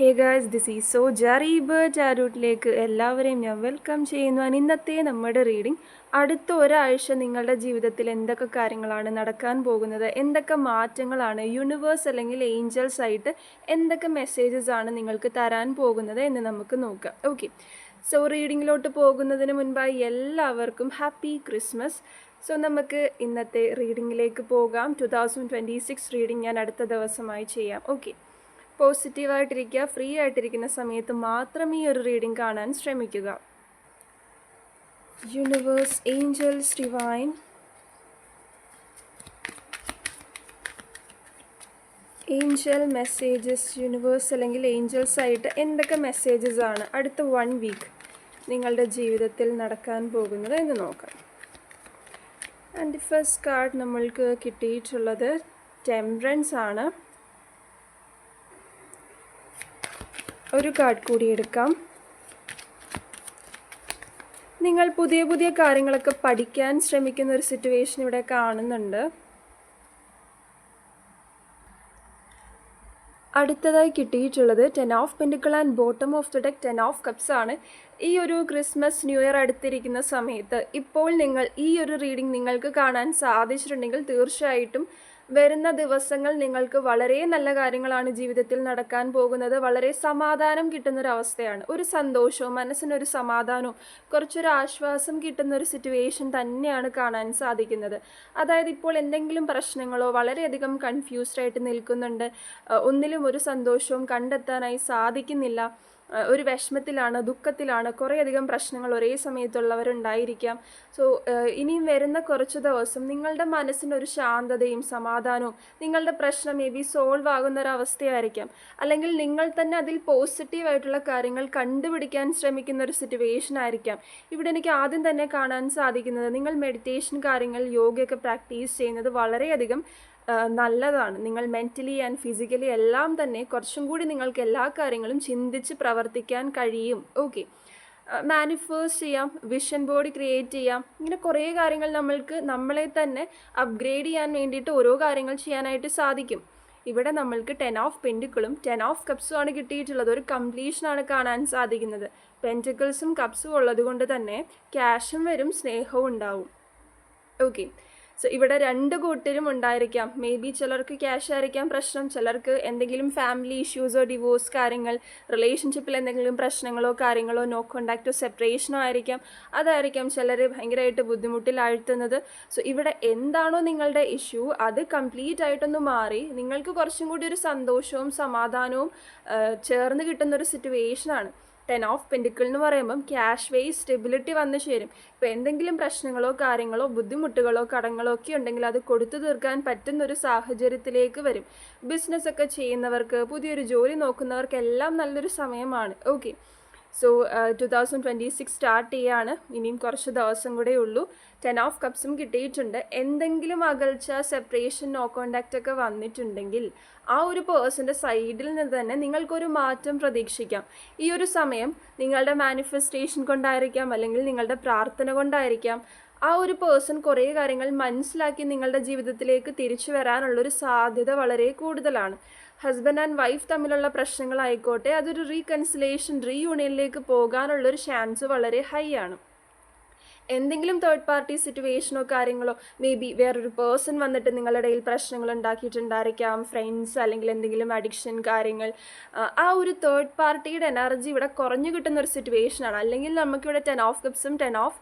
Hey girls this is സോ ജറീബ് ചാരൂട്ടിലേക്ക് എല്ലാവരെയും ഞാൻ വെൽക്കം ചെയ്യുന്നു. ആൻഡ് ഇന്നത്തെ നമ്മുടെ റീഡിംഗ് അടുത്ത ഒരാഴ്ച നിങ്ങളുടെ ജീവിതത്തിൽ എന്തൊക്കെ കാര്യങ്ങളാണ് നടക്കാൻ പോകുന്നത്? എന്തൊക്കെ മാറ്റങ്ങളാണ് യൂണിവേഴ്സ് അല്ലെങ്കിൽ ഏഞ്ചൽസ് ആയിട്ട് എന്തൊക്കെ മെസ്സേജസ് ആണ് നിങ്ങൾക്ക് തരാൻ പോകുന്നത് എന്ന് നമുക്ക് നോക്കാം. ഓക്കെ സോ റീഡിങ്ങിലോട്ട് പോകുന്നതിന് മുൻപായി എല്ലാവർക്കും ഹാപ്പി ക്രിസ്മസ് സോ നമുക്ക് ഇന്നത്തെ റീഡിങ്ങിലേക്ക് പോകാം. Two thousand twenty six reading ഞാൻ അടുത്ത ദിവസമായി ചെയ്യാം. ഓക്കെ പോസിറ്റീവായിട്ടിരിക്കുക ഫ്രീ ആയിട്ടിരിക്കുന്ന സമയത്ത് മാത്രം ഈ ഒരു റീഡിംഗ് കാണാൻ ശ്രമിക്കുക. Universe angels divine angel messages universe അല്ലെങ്കിൽ ഏഞ്ചൽസ് ആയിട്ട് എന്തൊക്കെ മെസ്സേജസ് ആണ് അടുത്ത വൺ വീക്ക് നിങ്ങളുടെ ജീവിതത്തിൽ നടക്കാൻ പോകുന്നത് എന്ന് നോക്കാം. ആൻഡ് ഫസ്റ്റ് കാർഡ് നമ്മൾക്ക് കിട്ടിയിട്ടുള്ളത് ടെംപ്രൻസ് ആണ്. ഒരു കാർഡ് കൂടി എടുക്കാം. നിങ്ങൾ പുതിയ പുതിയ കാര്യങ്ങളൊക്കെ പഠിക്കാൻ ശ്രമിക്കുന്ന ഒരു സിറ്റുവേഷൻ ഇവിടെ കാണുന്നുണ്ട്. അടുത്തതായി കിട്ടിയിട്ടുള്ളത് ten of pentacle and bottom of the deck ten of cups ആണ്. ഈ ഒരു ക്രിസ്മസ് ന്യൂ ഇയർ അടുത്തിരിക്കുന്ന സമയത്ത് ഇപ്പോൾ നിങ്ങൾ ഈ ഒരു റീഡിംഗ് നിങ്ങൾക്ക് കാണാൻ സാധിച്ചിട്ടുണ്ടെങ്കിൽ തീർച്ചയായിട്ടും വരുന്ന ദിവസങ്ങൾ നിങ്ങൾക്ക് വളരെ നല്ല കാര്യങ്ങളാണ് ജീവിതത്തിൽ നടക്കാൻ പോകുന്നത്. വളരെ സമാധാനം കിട്ടുന്നൊരവസ്ഥയാണ്. ഒരു സന്തോഷവും മനസ്സിനൊരു സമാധാനവും കുറച്ചൊരു ആശ്വാസം കിട്ടുന്ന ഒരു സിറ്റുവേഷൻ തന്നെയാണ് കാണാൻ സാധിക്കുന്നത്. അതായത് ഇപ്പോൾ എന്തെങ്കിലും പ്രശ്നങ്ങളോ വളരെയധികം കൺഫ്യൂസ്ഡ് ആയിട്ട് നിൽക്കുന്നുണ്ട്. ഒന്നിലും ഒരു സന്തോഷവും കണ്ടെത്താനായി സാധിക്കുന്നില്ല. ഒരു വിഷമത്തിലാണ് ദുഃഖത്തിലാണ് കുറേയധികം പ്രശ്നങ്ങൾ ഒരേ സമയത്തുള്ളവരുണ്ടായിരിക്കാം. സോ ഇനിയും വരുന്ന കുറച്ച് ദിവസം നിങ്ങളുടെ മനസ്സിന് ഒരു ശാന്തതയും സമാധാനവും നിങ്ങളുടെ പ്രശ്നം മേ ബി സോൾവ് ആകുന്ന ഒരു അവസ്ഥയായിരിക്കാം അല്ലെങ്കിൽ നിങ്ങൾ തന്നെ അതിൽ പോസിറ്റീവായിട്ടുള്ള കാര്യങ്ങൾ കണ്ടുപിടിക്കാൻ ശ്രമിക്കുന്ന ഒരു സിറ്റുവേഷൻ ആയിരിക്കാം. ഇവിടെ എനിക്ക് ആദ്യം തന്നെ കാണാൻ സാധിക്കുന്നത് നിങ്ങൾ മെഡിറ്റേഷൻ കാര്യങ്ങൾ യോഗയൊക്കെ പ്രാക്ടീസ് ചെയ്യുന്നത് വളരെയധികം നല്ലതാണ്. നിങ്ങൾ മെന്റലി ആൻഡ് ഫിസിക്കലി എല്ലാം തന്നെ കുറച്ചും കൂടി നിങ്ങൾക്ക് എല്ലാ കാര്യങ്ങളും ചിന്തിച്ച് പ്രവർത്തിക്കാൻ കഴിയും. ഓക്കെ മാനിഫേസ്റ്റ് ചെയ്യാം വിഷൻ ബോർഡ് ക്രിയേറ്റ് ചെയ്യാം. ഇങ്ങനെ കുറേ കാര്യങ്ങൾ നമ്മൾക്ക് നമ്മളെ തന്നെ അപ്ഗ്രേഡ് ചെയ്യാൻ വേണ്ടിയിട്ട് ഓരോ കാര്യങ്ങൾ ചെയ്യാനായിട്ട് സാധിക്കും. ഇവിടെ നമ്മൾക്ക് ടെൻ ഓഫ് പെന്റിക്കിളും ടെൻ ഓഫ് കപ്സും ആണ് കിട്ടിയിട്ടുള്ളത്. ഒരു കംപ്ലീഷനാണ് കാണാൻ സാധിക്കുന്നത്. പെന്റിക്കിൾസും കപ്സും ഉള്ളത് കൊണ്ട് തന്നെ ക്യാഷും വരും സ്നേഹവും ഉണ്ടാവും. ഓക്കെ സോ ഇവിടെ രണ്ട് കൂട്ടരും ഉണ്ടായിരിക്കാം. മേ ബി ചിലർക്ക് ക്യാഷ് ആയിരിക്കാം പ്രശ്നം. ചിലർക്ക് എന്തെങ്കിലും ഫാമിലി ഇഷ്യൂസോ ഡിവോഴ്സ് കാര്യങ്ങൾ റിലേഷൻഷിപ്പിൽ എന്തെങ്കിലും പ്രശ്നങ്ങളോ കാര്യങ്ങളോ നോ കോണ്ടാക്റ്റോ സെപ്പറേഷനോ ആയിരിക്കാം. അതായിരിക്കാം ചിലർ ഭയങ്കരമായിട്ട് ബുദ്ധിമുട്ടിൽ ആഴ്ത്തുന്നത്. സോ ഇവിടെ എന്താണോ നിങ്ങളുടെ ഇഷ്യൂ അത് കംപ്ലീറ്റ് ആയിട്ടൊന്ന് മാറി നിങ്ങൾക്ക് കുറച്ചും കൂടി ഒരു സന്തോഷവും സമാധാനവും ചേർന്ന് കിട്ടുന്ന ഒരു സിറ്റുവേഷനാണ് ടെൻ ഓഫ് പെൻഡിക്കിൾ എന്ന് പറയുമ്പം ക്യാഷ് വേ സ്റ്റെബിലിറ്റി വന്നു ചേരും. ഇപ്പോൾ എന്തെങ്കിലും പ്രശ്നങ്ങളോ കാര്യങ്ങളോ ബുദ്ധിമുട്ടുകളോ കടങ്ങളോ ഒക്കെ ഉണ്ടെങ്കിൽ അത് കൊടുത്തു തീർക്കാൻ പറ്റുന്ന ഒരു സാഹചര്യത്തിലേക്ക് വരും. ബിസിനസ്സൊക്കെ ചെയ്യുന്നവർക്ക് പുതിയൊരു ജോലി നോക്കുന്നവർക്കെല്ലാം നല്ലൊരു സമയമാണ്. Okay so two thousand twenty six start ചെയ്യാണ് ഇനിയും കുറച്ച് ദിവസം കൂടെ ഉള്ളൂ. ടെൻ ഓഫ് കപ്സും കിട്ടിയിട്ടുണ്ട്. എന്തെങ്കിലും അകൽച്ച സെപ്പറേഷൻ നോ കോണ്ടാക്റ്റ് ഒക്കെ വന്നിട്ടുണ്ടെങ്കിൽ ആ ഒരു പേഴ്സന്റെ സൈഡിൽ നിന്ന് തന്നെ നിങ്ങൾക്കൊരു മാറ്റം പ്രതീക്ഷിക്കാം. ഈ ഒരു സമയം നിങ്ങളുടെ മാനിഫെസ്റ്റേഷൻ കൊണ്ടായിരിക്കാം. അല്ലെങ്കിൽ നിങ്ങളുടെ പ്രാർത്ഥന കൊണ്ടായിരിക്കാം. ആ ഒരു പേഴ്സൺ കുറേ കാര്യങ്ങൾ മനസ്സിലാക്കി നിങ്ങളുടെ ജീവിതത്തിലേക്ക് തിരിച്ചു വരാനുള്ളൊരു സാധ്യത വളരെ കൂടുതലാണ്. ഹസ്ബൻഡ് ആൻഡ് വൈഫ് തമ്മിലുള്ള പ്രശ്നങ്ങളായിക്കോട്ടെ അതൊരു റീകൺസിലേഷൻ റീയൂണിയനിലേക്ക് പോകാനുള്ളൊരു ചാൻസ് വളരെ ഹൈ ആണ്. എന്തെങ്കിലും തേർഡ് പാർട്ടി സിറ്റുവേഷനോ കാര്യങ്ങളോ മേ ബി വേറൊരു പേഴ്സൺ വന്നിട്ട് നിങ്ങളുടെ ഇടയിൽ പ്രശ്നങ്ങൾ ഉണ്ടാക്കിയിട്ടുണ്ടായിരിക്കാം ഫ്രണ്ട്സ് അല്ലെങ്കിൽ എന്തെങ്കിലും അഡിക്ഷൻ കാര്യങ്ങൾ ആ, ഒരു തേർഡ് പാർട്ടിയുടെ എനർജി ഇവിടെ കുറഞ്ഞു കിട്ടുന്ന ഒരു സിറ്റുവേഷനാണ് അല്ലെങ്കിൽ നമുക്കിവിടെ ടെൻ ഓഫ് കപ്സും ടെൻ ഓഫ്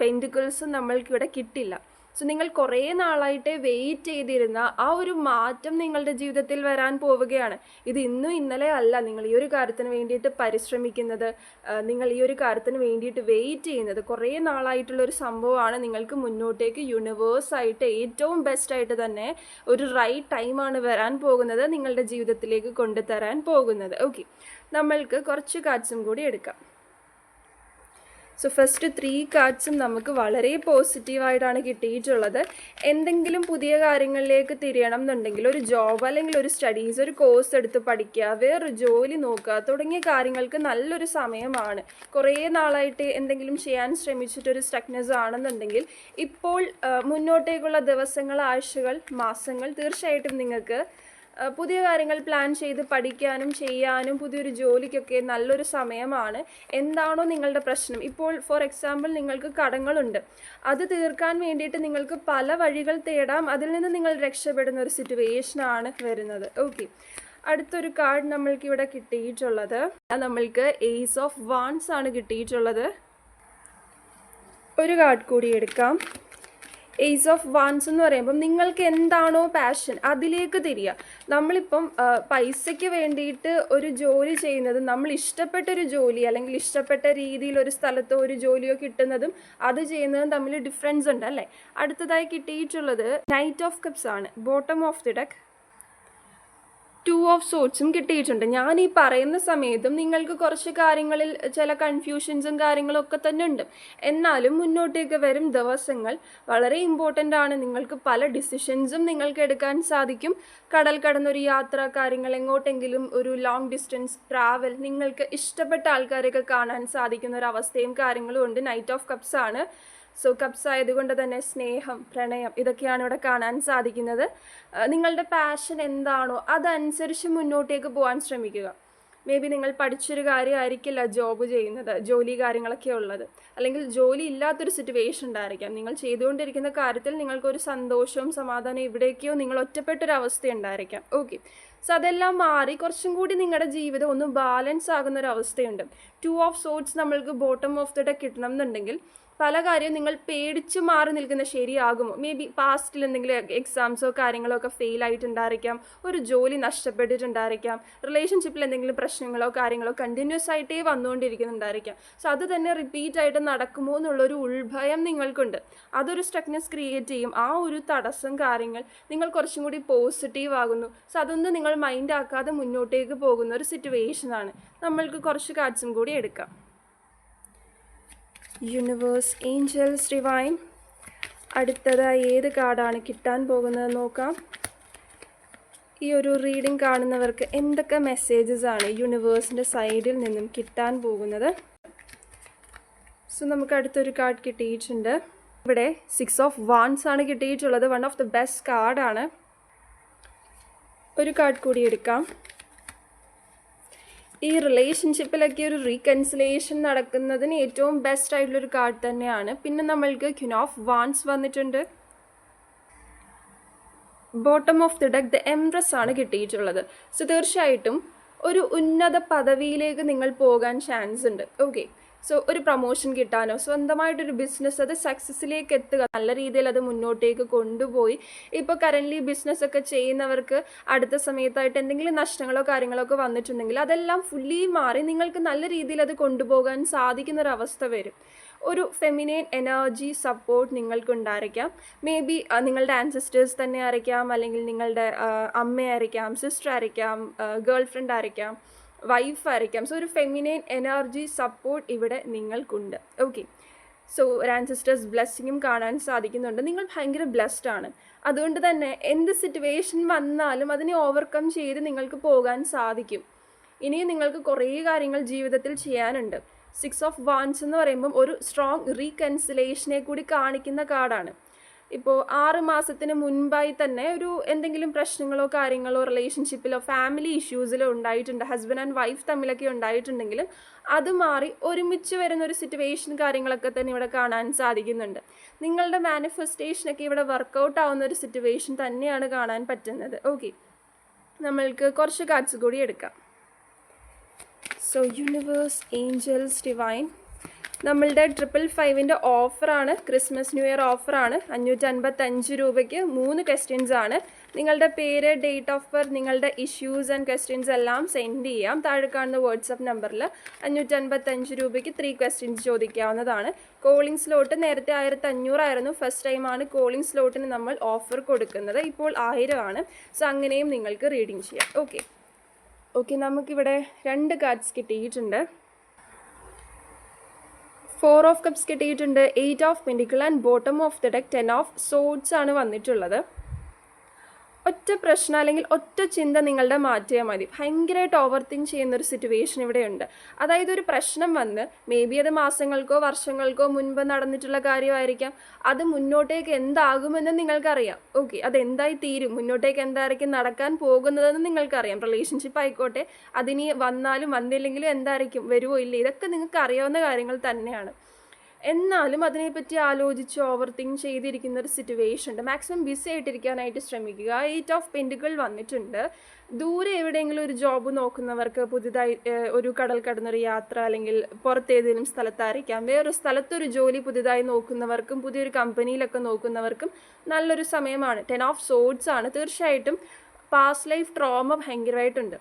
പെന്റിക്കിൾസും നമ്മൾക്കിവിടെ കിട്ടില്ല. സോ നിങ്ങൾ കുറേ നാളായിട്ട് വെയിറ്റ് ചെയ്തിരുന്ന ആ ഒരു മാറ്റം നിങ്ങളുടെ ജീവിതത്തിൽ വരാൻ പോവുകയാണ്. ഇത് ഇന്നും ഇന്നലെ അല്ല. നിങ്ങൾ ഈ ഒരു കാര്യത്തിന് വേണ്ടിയിട്ട് പരിശ്രമിക്കുന്നത് നിങ്ങൾ ഈ ഒരു കാര്യത്തിന് വേണ്ടിയിട്ട് വെയിറ്റ് ചെയ്യുന്നത് കുറേ നാളായിട്ടുള്ള ഒരു സംഭവമാണ് നിങ്ങൾക്ക് മുന്നോട്ടേക്ക് യൂണിവേഴ്സായിട്ട് ഏറ്റവും ബെസ്റ്റായിട്ട് തന്നെ ഒരു റൈറ്റ് ടൈമാണ് വരാൻ പോകുന്നത് നിങ്ങളുടെ ജീവിതത്തിലേക്ക് കൊണ്ടുതരാൻ പോകുന്നത്. ഓക്കെ നമ്മൾക്ക് കുറച്ച് കാർഡ്സും കൂടി എടുക്കാം. സോ ഫസ്റ്റ് ത്രീ കാർഡ്സും നമുക്ക് വളരെ പോസിറ്റീവായിട്ടാണ് കിട്ടിയിട്ടുള്ളത്. എന്തെങ്കിലും പുതിയ കാര്യങ്ങളിലേക്ക് തിരിയണം എന്നുണ്ടെങ്കിൽ ഒരു ജോബ് അല്ലെങ്കിൽ ഒരു സ്റ്റഡീസ് ഒരു കോഴ്സ് എടുത്ത് പഠിക്കുക വേറൊരു ജോലി നോക്കുക തുടങ്ങിയ കാര്യങ്ങൾക്ക് നല്ലൊരു സമയമാണ്. കുറേ നാളായിട്ട് എന്തെങ്കിലും ചെയ്യാൻ ശ്രമിച്ചിട്ടൊരു സ്റ്റക്നെസ് ആണെന്നുണ്ടെങ്കിൽ ഇപ്പോൾ മുന്നോട്ടേക്കുള്ള ദിവസങ്ങൾ ആഴ്ചകൾ മാസങ്ങൾ തീർച്ചയായിട്ടും നിങ്ങൾക്ക് പുതിയ കാര്യങ്ങൾ പ്ലാൻ ചെയ്ത് പഠിക്കാനും ചെയ്യാനും പുതിയൊരു ജോലിക്കൊക്കെ നല്ലൊരു സമയമാണ്. എന്താണോ നിങ്ങളുടെ പ്രശ്നം. ഇപ്പോൾ ഫോർ എക്സാമ്പിൾ നിങ്ങൾക്ക് കടങ്ങളുണ്ട്. അത് തീർക്കാൻ വേണ്ടിയിട്ട് നിങ്ങൾക്ക് പല വഴികൾ തേടാം. അതിൽ നിന്ന് നിങ്ങൾ രക്ഷപ്പെടുന്ന ഒരു സിറ്റുവേഷനാണ് വരുന്നത്. ഓക്കെ അടുത്തൊരു കാർഡ് നമ്മൾക്ക് ഇവിടെ കിട്ടിയിട്ടുള്ളത് നമ്മൾക്ക് എയ്സ് ഓഫ് വാൺസ് ആണ് കിട്ടിയിട്ടുള്ളത്. ഒരു കാർഡ് കൂടി എടുക്കാം. ഏസ് ഓഫ് വാൻസ് എന്ന് പറയുമ്പം നിങ്ങൾക്ക് എന്താണോ പാഷൻ അതിലേക്ക് തിരിയുക നമ്മളിപ്പം പൈസയ്ക്ക് വേണ്ടിയിട്ട് ഒരു ജോലി ചെയ്യുന്നത് നമ്മൾ ഇഷ്ടപ്പെട്ട ഒരു ജോലി അല്ലെങ്കിൽ ഇഷ്ടപ്പെട്ട രീതിയിൽ ഒരു സ്ഥലത്തോ ഒരു ജോലിയോ കിട്ടുന്നതും അത് ചെയ്യുന്നതും തമ്മിൽ ഡിഫറൻസ് ഉണ്ട് അല്ലേ? അടുത്തതായി കിട്ടിയിട്ടുള്ളത് നൈറ്റ് ഓഫ് കപ്സ് ആണ്. Bottom of the deck two of സോട്ട്സും കിട്ടിയിട്ടുണ്ട്. ഞാൻ ഈ പറയുന്ന സമയത്തും നിങ്ങൾക്ക് കുറച്ച് കാര്യങ്ങളിൽ ചില കൺഫ്യൂഷൻസും കാര്യങ്ങളും ഒക്കെ തന്നെ ഉണ്ട്. എന്നാലും മുന്നോട്ടേക്ക് വരും ദിവസങ്ങൾ വളരെ ഇമ്പോർട്ടന്റ് ആണ്. നിങ്ങൾക്ക് പല ഡിസിഷൻസും നിങ്ങൾക്ക് എടുക്കാൻ സാധിക്കും. കടൽ കടന്നൊരു യാത്ര കാര്യങ്ങൾ എങ്ങോട്ടെങ്കിലും ഒരു ലോങ് ഡിസ്റ്റൻസ് ട്രാവൽ നിങ്ങൾക്ക് ഇഷ്ടപ്പെട്ട ആൾക്കാരെയൊക്കെ കാണാൻ സാധിക്കുന്ന ഒരു അവസ്ഥയും കാര്യങ്ങളും ഉണ്ട്. നൈറ്റ് ഓഫ് കപ്സ് ആണ്. സോ കപ്സ് ആയതുകൊണ്ട് തന്നെ സ്നേഹം പ്രണയം ഇതൊക്കെയാണ് ഇവിടെ കാണാൻ സാധിക്കുന്നത്. നിങ്ങളുടെ പാഷൻ എന്താണോ അതനുസരിച്ച് മുന്നോട്ടേക്ക് പോകാൻ ശ്രമിക്കുക. മേ ബി നിങ്ങൾ പഠിച്ചൊരു കാര്യമായിരിക്കില്ല ജോബ് ചെയ്യുന്നത് ജോലി കാര്യങ്ങളൊക്കെ ഉള്ളത്. അല്ലെങ്കിൽ ജോലി ഇല്ലാത്തൊരു സിറ്റുവേഷൻ ഉണ്ടായിരിക്കാം. നിങ്ങൾ ചെയ്തുകൊണ്ടിരിക്കുന്ന കാര്യത്തിൽ നിങ്ങൾക്കൊരു സന്തോഷവും സമാധാനവും എവിടേക്കോ നിങ്ങൾ ഒറ്റപ്പെട്ടൊരു അവസ്ഥ ഉണ്ടായിരിക്കാം. ഓക്കെ സോ അതെല്ലാം മാറി കുറച്ചും കൂടി നിങ്ങളുടെ ജീവിതം ഒന്ന് ബാലൻസ് ആകുന്ന ഒരു അവസ്ഥയുണ്ട് ടു ഓഫ് സോട്ട്സ് നമ്മൾക്ക് ബോട്ടം ഓഫ് ദ ഡെ കിട്ടണം എന്നുണ്ടെങ്കിൽ പല കാര്യവും നിങ്ങൾ പേടിച്ച് മാറി നിൽക്കുന്ന ശരിയാകുമോ? മേ ബി പാസ്റ്റിൽ എന്തെങ്കിലും എക്സാംസോ കാര്യങ്ങളോ ഒക്കെ ഫെയിൽ ആയിട്ടുണ്ടായിരിക്കാം. ഒരു ജോലി നഷ്ടപ്പെട്ടിട്ടുണ്ടായിരിക്കാം. റിലേഷൻഷിപ്പിൽ എന്തെങ്കിലും പ്രശ്നങ്ങളോ കാര്യങ്ങളോ കണ്ടിന്യൂസ് ആയിട്ടേ വന്നുകൊണ്ടിരിക്കുന്നുണ്ടായിരിക്കാം. സോ അത് തന്നെ റിപ്പീറ്റ് ആയിട്ട് നടക്കുമോ എന്നുള്ളൊരു ഉൾഭയം നിങ്ങൾക്കുണ്ട്. അതൊരു സ്ട്രക്നെസ് ക്രിയേറ്റ് ചെയ്യും. ആ ഒരു തടസ്സം കാര്യങ്ങൾ നിങ്ങൾ കുറച്ചും കൂടി പോസിറ്റീവ് ആകുന്നു. സോ അതൊന്നും നിങ്ങൾ മൈൻഡ് ആക്കാതെ മുന്നോട്ടേക്ക് പോകുന്ന ഒരു സിറ്റുവേഷനാണ് നമ്മൾക്ക് കുറച്ച് കാറ്റ്സും കൂടി എടുക്കാം. യൂണിവേഴ്സ് ഏഞ്ചൽസ് ഡിവൈൻ അടുത്തതായി ഏത് കാർഡാണ് കിട്ടാൻ പോകുന്നത് നോക്കാം. ഈ ഒരു റീഡിംഗ് കാണുന്നവർക്ക് എന്തൊക്കെ മെസ്സേജസ് ആണ് യൂണിവേഴ്സിന്റെ സൈഡിൽ നിന്നും കിട്ടാൻ പോകുന്നത്? സോ നമുക്ക് അടുത്തൊരു കാർഡ് കിട്ടിയിട്ടുണ്ട്. ഇവിടെ സിക്സ് ഓഫ് വൺസ് ആണ് കിട്ടിയിട്ടുള്ളത്. വൺ ഓഫ് ദി ബെസ്റ്റ് കാർഡാണ് ഒരു കാർഡ് കൂടി എടുക്കാം. ഈ റിലേഷൻഷിപ്പിലൊക്കെ ഒരു റീകൺസിലേഷൻ നടക്കുന്നതിന് ഏറ്റവും ബെസ്റ്റ് ആയിട്ടുള്ളൊരു കാർഡ് തന്നെയാണ്. പിന്നെ നമ്മൾക്ക് ക്യൂൻ ഓഫ് വാൻസ് വന്നിട്ടുണ്ട്. Bottom of the deck the empress ആണ് കിട്ടിയിട്ടുള്ളത്. സോ തീർച്ചയായിട്ടും ഒരു ഉന്നത പദവിയിലേക്ക് നിങ്ങൾ പോകാൻ ചാൻസ് ഉണ്ട്. ഓക്കെ സോ ഒരു പ്രൊമോഷൻ കിട്ടാനോ സ്വന്തമായിട്ടൊരു ബിസിനസ് അത് സക്സസ്സിലേക്ക് എത്തുക നല്ല രീതിയിൽ അത് മുന്നോട്ടേക്ക് കൊണ്ടുപോയി. ഇപ്പോൾ കറന്റ്ലി ബിസിനസ് ഒക്കെ ചെയ്യുന്നവർക്ക് അടുത്ത സമയത്തായിട്ട് എന്തെങ്കിലും നഷ്ടങ്ങളോ കാര്യങ്ങളോ ഒക്കെ വന്നിട്ടുണ്ടെങ്കിൽ അതെല്ലാം ഫുള്ളി മാറി നിങ്ങൾക്ക് നല്ല രീതിയിൽ അത് കൊണ്ടുപോകാൻ സാധിക്കുന്ന ഒരു അവസ്ഥ വരും. ഒരു ഫെമിനൈൻ എനർജി സപ്പോർട്ട് നിങ്ങൾക്കുണ്ടായിരിക്കാം. മേ ബി നിങ്ങളുടെ ആൻസിസ്റ്റേഴ്സ് തന്നെ അരയ്ക്കാം അല്ലെങ്കിൽ നിങ്ങളുടെ അമ്മയായിരിക്കാം സിസ്റ്റർ ആയിരിക്കാം ഗേൾ ഫ്രണ്ട് ആയിരിക്കാം. വൈഫ് ആയിരിക്കാം. സോ ഒരു ഫെമിനൈൻ എനർജി സപ്പോർട്ട് ഇവിടെ നിങ്ങൾക്കുണ്ട്. ഓക്കെ സോ ഒരു ആൻസിസ്റ്റേഴ്സ് ബ്ലെസ്സിങ്ങും കാണാൻ സാധിക്കുന്നുണ്ട്. നിങ്ങൾ ഭയങ്കര ബ്ലെസ്ഡ് ആണ്. അതുകൊണ്ട് തന്നെ എന്ത് സിറ്റുവേഷൻ വന്നാലും അതിനെ ഓവർകം ചെയ്ത് നിങ്ങൾക്ക് പോകാൻ സാധിക്കും. ഇനിയും നിങ്ങൾക്ക് കുറേ കാര്യങ്ങൾ ജീവിതത്തിൽ ചെയ്യാനുണ്ട്. സിക്സ് ഓഫ് വാൻസ് എന്ന് പറയുമ്പം ഒരു സ്ട്രോങ് റീകൺസിലേഷനെ കൂടി കാണിക്കുന്ന കാർഡാണ് ഇപ്പോൾ ആറ് മാസത്തിന് മുൻപായി തന്നെ ഒരു എന്തെങ്കിലും പ്രശ്നങ്ങളോ കാര്യങ്ങളോ റിലേഷൻഷിപ്പിലോ ഫാമിലി ഇഷ്യൂസിലോ ഉണ്ടായിട്ടുണ്ട്. ഹസ്ബൻഡ് ആൻഡ് വൈഫ് തമ്മിലൊക്കെ ഉണ്ടായിട്ടുണ്ടെങ്കിലും അത് മാറി ഒരുമിച്ച് വരുന്ന ഒരു സിറ്റുവേഷൻ കാര്യങ്ങളൊക്കെ തന്നെ ഇവിടെ കാണാൻ സാധിക്കുന്നുണ്ട്. നിങ്ങളുടെ മാനിഫെസ്റ്റേഷനൊക്കെ ഇവിടെ വർക്കൗട്ട് ആവുന്ന ഒരു സിറ്റുവേഷൻ തന്നെയാണ് കാണാൻ പറ്റുന്നത്. ഓക്കെ നമ്മൾക്ക് കുറച്ച് കാർഡ്സ് കൂടി എടുക്കാം. സോ യൂണിവേഴ്സ് ഏഞ്ചൽസ് ഡിവൈൻ നമ്മളുടെ ട്രിപ്പിൾ ഫൈവിന്റെ ഓഫറാണ് ക്രിസ്മസ് ന്യൂ ഇയർ ഓഫറാണ് അഞ്ഞൂറ്റി അൻപത്തഞ്ച് രൂപയ്ക്ക് മൂന്ന് ക്വസ്റ്റ്യൻസ് ആണ്. നിങ്ങളുടെ പേര് ഡേറ്റ് ഓഫ് ബർത്ത് നിങ്ങളുടെ ഇഷ്യൂസ് ആൻഡ് ക്വസ്റ്റ്യൻസ് എല്ലാം സെൻഡ് ചെയ്യാം. താഴെ കാണുന്ന വാട്സപ്പ് നമ്പറിൽ അഞ്ഞൂറ്റി അൻപത്തഞ്ച് രൂപയ്ക്ക് ത്രീ ക്വസ്റ്റ്യൻസ് ചോദിക്കാവുന്നതാണ്. കോളിംഗ് സ്ലോട്ട് നേരത്തെ ആയിരത്തി അഞ്ഞൂറായിരുന്നു ഫസ്റ്റ് ടൈമാണ് കോളിംഗ് സ്ലോട്ടിന് നമ്മൾ ഓഫർ കൊടുക്കുന്നത്. ഇപ്പോൾ ആയിരമാണ് സോ അങ്ങനെയും നിങ്ങൾക്ക് റീഡിങ് ചെയ്യാം. ഓക്കെ ഓക്കെ നമുക്കിവിടെ രണ്ട് കാർഡ്സ് കിട്ടിയിട്ടുണ്ട്. ഫോർ ഓഫ് കപ്സ് കിട്ടിയിട്ടുണ്ട് eight of pentacle and bottom of the deck ten of swords ആണ് വന്നിട്ടുള്ളത്. ഒറ്റ പ്രശ്നം അല്ലെങ്കിൽ ഒറ്റ ചിന്ത നിങ്ങളുടെ മാറ്റിയാൽ മതി. ഭയങ്കരമായിട്ട് ഓവർ തിങ്ക് ചെയ്യുന്ന ഒരു സിറ്റുവേഷൻ ഇവിടെയുണ്ട്. അതായത് ഒരു പ്രശ്നം വന്ന് മേ ബി അത് മാസങ്ങൾക്കോ വർഷങ്ങൾക്കോ മുൻപ് നടന്നിട്ടുള്ള കാര്യമായിരിക്കാം. അത് മുന്നോട്ടേക്ക് എന്താകുമെന്ന് നിങ്ങൾക്കറിയാം. ഓക്കെ അത് എന്തായി തീരും? മുന്നോട്ടേക്ക് എന്തായിരിക്കും നടക്കാൻ പോകുന്നതെന്ന് നിങ്ങൾക്കറിയാം. റിലേഷൻഷിപ്പ് ആയിക്കോട്ടെ അതിനി വന്നാലും വന്നില്ലെങ്കിലും എന്തായിരിക്കും? വരുമോ ഇല്ലേ? ഇതൊക്കെ നിങ്ങൾക്ക് അറിയാവുന്ന കാര്യങ്ങൾ തന്നെയാണ്. എന്നാലും അതിനെപ്പറ്റി ആലോചിച്ച് ഓവർ തിങ്ക് ചെയ്തിരിക്കുന്ന ഒരു സിറ്റുവേഷൻ ഉണ്ട്. മാക്സിമം ബിസി ആയിട്ടിരിക്കാനായിട്ട് ശ്രമിക്കുക. എയ്റ്റ് ഓഫ് പെന്റുകൾ വന്നിട്ടുണ്ട്. ദൂരെ എവിടെയെങ്കിലും ഒരു ജോബ് നോക്കുന്നവർക്ക് പുതുതായി ഒരു കടൽ കടന്നൊരു യാത്ര അല്ലെങ്കിൽ പുറത്തേതെങ്കിലും സ്ഥലത്തായിരിക്കാം വേറൊരു സ്ഥലത്തൊരു ജോലി പുതുതായി നോക്കുന്നവർക്കും പുതിയൊരു കമ്പനിയിലൊക്കെ നോക്കുന്നവർക്കും നല്ലൊരു സമയമാണ്. ടെൻ ഓഫ് സോഡ്സ് ആണ്. തീർച്ചയായിട്ടും പാസ്റ്റ് ലൈഫ് ട്രോമ ഭയങ്കരമായിട്ടുണ്ട്.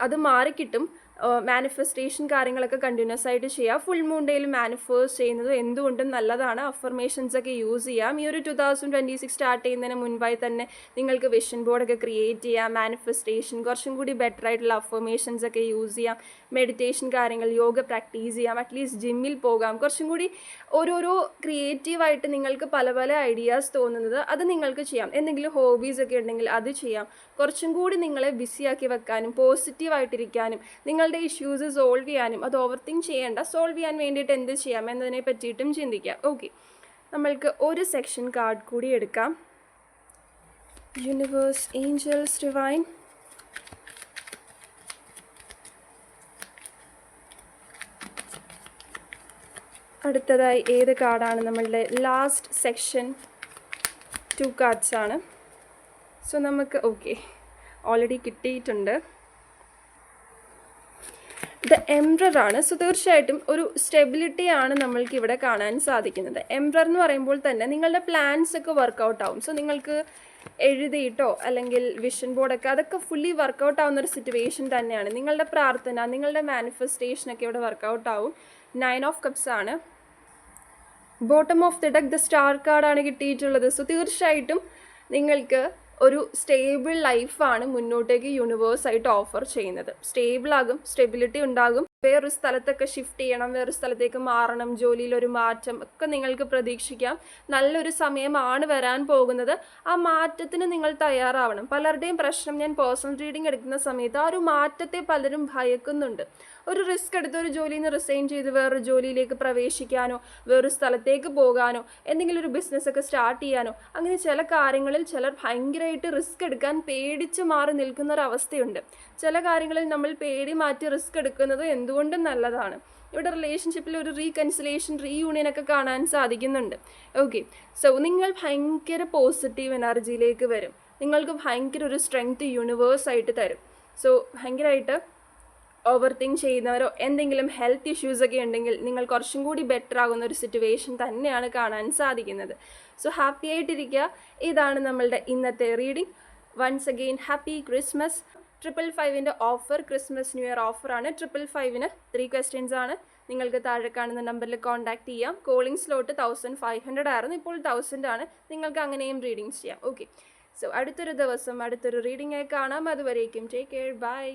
അത് മാറിക്കിട്ടും. മാനിഫെസ്റ്റേഷൻ കാര്യങ്ങളൊക്കെ കണ്ടിന്യൂസ് ആയിട്ട് ചെയ്യുക ഫുൾ മൂൺ ഡേയിൽ മാനിഫേസ്റ്റ് ചെയ്യുന്നത് എന്തുകൊണ്ടും നല്ലതാണ്. അഫർമേഷൻസ് ഒക്കെ യൂസ് ചെയ്യാം. ഈ ഒരു two thousand twenty six start ചെയ്യുന്നതിന് മുൻപായി തന്നെ നിങ്ങൾക്ക് വിഷൻ ബോർഡൊക്കെ ക്രിയേറ്റ് ചെയ്യാം. മാനിഫെസ്റ്റേഷൻ കുറച്ചും കൂടി ബെറ്റർ ആയിട്ടുള്ള അഫർമേഷൻസ് ഒക്കെ യൂസ് ചെയ്യാം. മെഡിറ്റേഷൻ കാര്യങ്ങൾ യോഗ പ്രാക്ടീസ് ചെയ്യാം. അറ്റ്ലീസ്റ്റ് ജിമ്മിൽ പോകാം. കുറച്ചും കൂടി ഓരോരോ ക്രിയേറ്റീവായിട്ട് നിങ്ങൾക്ക് പല പല ഐഡിയാസ് തോന്നുന്നത് അത് നിങ്ങൾക്ക് ചെയ്യാം. എന്തെങ്കിലും ഹോബീസ് ഒക്കെ ഉണ്ടെങ്കിൽ അത് ചെയ്യാം. കുറച്ചും കൂടി നിങ്ങളെ ബിസിയാക്കി വെക്കാനും പോസിറ്റീവായിട്ടിരിക്കാനും നിങ്ങളുടെ ഇഷ്യൂസ് സോൾവ് ചെയ്യാനും അത് ഓവർ തിങ്ക് ചെയ്യേണ്ട സോൾവ് ചെയ്യാൻ വേണ്ടിയിട്ട് എന്ത് ചെയ്യാം എന്നതിനെ പറ്റിയിട്ടും ചിന്തിക്കാം. ഓക്കെ നമ്മൾക്ക് ഒരു സെക്ഷൻ കാർഡ് കൂടി എടുക്കാം. യൂണിവേഴ്സ് ഏഞ്ചൽസ് ഡിവൈൻ അടുത്തതായി ഏത് കാർഡാണ് നമ്മളുടെ ലാസ്റ്റ് സെക്ഷൻ ടു കാർഡ്സ് ആണ്. സോ നമുക്ക് ഓക്കെ ഓൾറെഡി കിട്ടിയിട്ടുണ്ട്. ആണ് സോ തീർച്ചയായിട്ടും ഒരു സ്റ്റെബിലിറ്റി ആണ് നമ്മൾക്ക് ഇവിടെ കാണാൻ സാധിക്കുന്നത്. എംബ്രർ എന്ന് പറയുമ്പോൾ തന്നെ നിങ്ങളുടെ പ്ലാൻസ് ഒക്കെ വർക്കൗട്ട് ആവും സോ നിങ്ങൾക്ക് എഴുതിയിട്ടോ അല്ലെങ്കിൽ വിഷൻ ബോർഡൊക്കെ അതൊക്കെ ഫുള്ളി വർക്കൗട്ട് ആവുന്ന ഒരു സിറ്റുവേഷൻ തന്നെയാണ്. നിങ്ങളുടെ പ്രാർത്ഥന നിങ്ങളുടെ മാനിഫെസ്റ്റേഷനൊക്കെ ഇവിടെ വർക്കൗട്ട് ആവും നയൻ ഓഫ് കപ്സ് ആണ് bottom of the deck the star കാർഡാണ് കിട്ടിയിട്ടുള്ളത്. സോ തീർച്ചയായിട്ടും നിങ്ങൾക്ക് ഒരു സ്റ്റേബിൾ ലൈഫാണ് മുന്നോട്ടേക്ക് യൂണിവേഴ്സ് ആയിട്ട് ഓഫർ ചെയ്യുന്നത്. സ്റ്റേബിൾ ആകും സ്റ്റെബിലിറ്റി ഉണ്ടാകും. വേറൊരു സ്ഥലത്തൊക്കെ ഷിഫ്റ്റ് ചെയ്യണം വേറൊരു സ്ഥലത്തേക്ക് മാറണം ജോലിയിൽ ഒരു മാറ്റം ഒക്കെ നിങ്ങൾക്ക് പ്രതീക്ഷിക്കാം. നല്ലൊരു സമയമാണ് വരാൻ പോകുന്നത്. ആ മാറ്റത്തിന് നിങ്ങൾ തയ്യാറാവണം. പലരുടെയും പ്രശ്നം ഞാൻ പേഴ്സണൽ റീഡിംഗ് എടുക്കുന്ന സമയത്ത് ആ ഒരു മാറ്റത്തെ പലരും ഭയക്കുന്നുണ്ട്. ഒരു റിസ്ക് എടുത്ത് ഒരു ജോലിയിൽ നിന്ന് റിസൈൻ ചെയ്ത് വേറൊരു ജോലിയിലേക്ക് പ്രവേശിക്കാനോ വേറൊരു സ്ഥലത്തേക്ക് പോകാനോ എന്തെങ്കിലും ഒരു ബിസിനസ് ഒക്കെ സ്റ്റാർട്ട് ചെയ്യാനോ അങ്ങനെ ചില കാര്യങ്ങളിൽ ചിലർ ഭയങ്കരമായിട്ട് റിസ്ക് എടുക്കാൻ പേടിച്ച് മാറി നിൽക്കുന്ന ഒരു അവസ്ഥയുണ്ട്. ചില കാര്യങ്ങളിൽ നമ്മൾ പേടി മാറ്റി റിസ്ക് എടുക്കുന്നത് എന്തുകൊണ്ടും നല്ലതാണ്. ഇവിടെ റിലേഷൻഷിപ്പിൽ ഒരു റീകൺസിലേഷൻ റീയൂണിയൻ ഒക്കെ കാണാൻ സാധിക്കുന്നുണ്ട്. ഓക്കെ സോ നിങ്ങൾ ഭയങ്കര പോസിറ്റീവ് എനർജിയിലേക്ക് വരും. നിങ്ങൾക്ക് ഭയങ്കര ഒരു സ്ട്രെങ്ത് യൂണിവേഴ്സായിട്ട് തരും. സോ ഭയങ്കരമായിട്ട് ഓവർ തിങ്ക് ചെയ്യുന്നവരോ എന്തെങ്കിലും ഹെൽത്ത് ഇഷ്യൂസ് ഒക്കെ ഉണ്ടെങ്കിൽ നിങ്ങൾ കുറച്ചും കൂടി ബെറ്റർ ആകുന്ന ഒരു സിറ്റുവേഷൻ തന്നെയാണ് കാണാൻ സാധിക്കുന്നത്. സോ ഹാപ്പി ആയിട്ടിരിക്കുക. ഇതാണ് നമ്മളുടെ ഇന്നത്തെ reading once again happy Christmas triple ഫൈവിന്റെ offer Christmas new year ഓഫറാണ് ട്രിപ്പിൾ ഫൈവിന് ത്രീ ക്വസ്റ്റ്യൻസ് ആണ്. നിങ്ങൾക്ക് താഴെ കാണുന്ന നമ്പറിൽ കോൺടാക്ട് ചെയ്യാം. Calling slot thousand five hundred ആയിരുന്നു. ഇപ്പോൾ തൗസൻഡ് ആണ്. നിങ്ങൾക്ക് അങ്ങനെയും റീഡിങ്സ് ചെയ്യാം. ഓക്കെ സോ അടുത്തൊരു ദിവസം അടുത്തൊരു റീഡിംഗ് ആയി കാണാം. അതുവരേക്കും ടേക്ക് കെയർ ബൈ